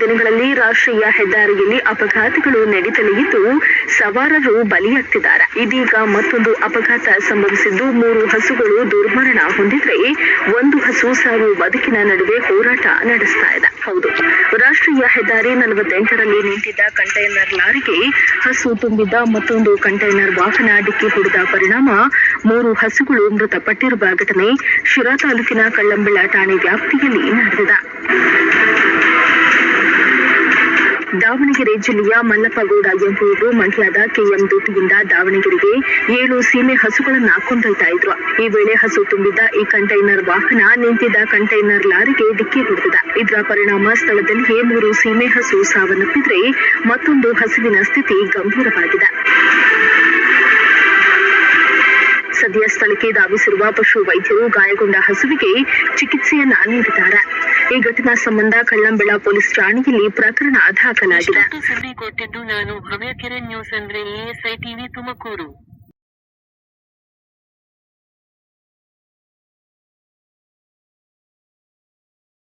ದಿನಗಳಲ್ಲಿ ರಾಷ್ಟ್ರೀಯ ಹೆದ್ದಾರಿಯಲ್ಲಿ ಅಪಘಾತಗಳು ನಡೀತಲೇ ಇದ್ದು ಸವಾರರು ಬಲಿಯಾಗ್ತಿದ್ದಾರೆ. ಇದೀಗ ಮತ್ತೊಂದು ಅಪಘಾತ ಸಂಭವಿಸಿದ್ದು ಮೂರು ಹಸುಗಳು ದುರ್ಮರಣ ಹೊಂದಿದ್ರೆ ಒಂದು ಹಸು ಸಾವು ಬದುಕಿನ ನಡುವೆ ಹೋರಾಟ ನಡೆಸ್ತಾ ಇದೆ. ಹೌದು. ರಾಷ್ಟ್ರೀಯ ಹೆದ್ದಾರಿ ನಲವತ್ತೆಂಟರಲ್ಲಿ ನಿಂತಿದ್ದ ಕಂಟೈನರ್ ಲಾರಿಗೆ ಹಸು ತುಂಬಿದ್ದ ಮತ್ತೊಂದು ಕಂಟೈನರ್ ವಾಹನ ಡಿಕ್ಕಿ ಹೊಡೆದ ಪರಿಣಾಮ ಮೂರು ಹಸುಗಳು ಮೃತಪಟ್ಟಿರುವ ಘಟನೆ ಶಿರಾ ತಾಲೂಕಿನ ಕಳ್ಳಂಬೆಳ ಠಾಣೆ ವ್ಯಾಪ್ತಿಯಲ್ಲಿ ನಡೆದಿದೆ. ದಾವಣಗೆರೆ ಜಿಲ್ಲೆಯ ಮಲ್ಲಪ್ಪಗೌಡ ಎಂಬುವರು ಮಂಡ್ಯದ ಕೆಎಂ ದೂತಿಯಿಂದ ದಾವಣಗೆರೆಗೆ ಏಳು ಸೀಮೆ ಹಸುಗಳನ್ನು ಕೊಂಡೊಯ್ತಾ ಇದ್ರು. ಈ ವೇಳೆ ಹಸು ತುಂಬಿದ್ದ ಈ ಕಂಟೈನರ್ ವಾಹನ ನಿಂತಿದ್ದ ಕಂಟೈನರ್ ಲಾರಿಗೆ ಡಿಕ್ಕಿ ಹೊಡೆದಿದೆ. ಇದರ ಪರಿಣಾಮ ಸ್ಥಳದಲ್ಲಿಯೇ ಮೂರು ಸೀಮೆ ಹಸು ಸಾವನ್ನಪ್ಪಿದ್ರೆ ಮತ್ತೊಂದು ಹಸುವಿನ ಸ್ಥಿತಿ ಗಂಭೀರವಾಗಿದೆ. ಸದ್ಯ ಸ್ಥಳಕ್ಕೆ ಧಾವಿಸಿರುವ ಪಶು ವೈದ್ಯರು ಗಾಯಗೊಂಡ ಹಸುವಿಗೆ ಚಿಕಿತ್ಸೆಯನ್ನ ನೀಡಿದ್ದಾರೆ. ಈ ಘಟನಾ ಸಂಬಂಧ ಕಳ್ಳಂಬೆಳ ಪೊಲೀಸ್ ಠಾಣೆಯಲ್ಲಿ ಪ್ರಕರಣ ದಾಖಲಾಗಿದೆ. ನಾನು ಭವ್ಯಕಿರಣ್ ನ್ಯೂಸ್ ಅಂದ್ರೆ ಎಎಸ್ಐ ಟಿವಿ ತುಮಕೂರು.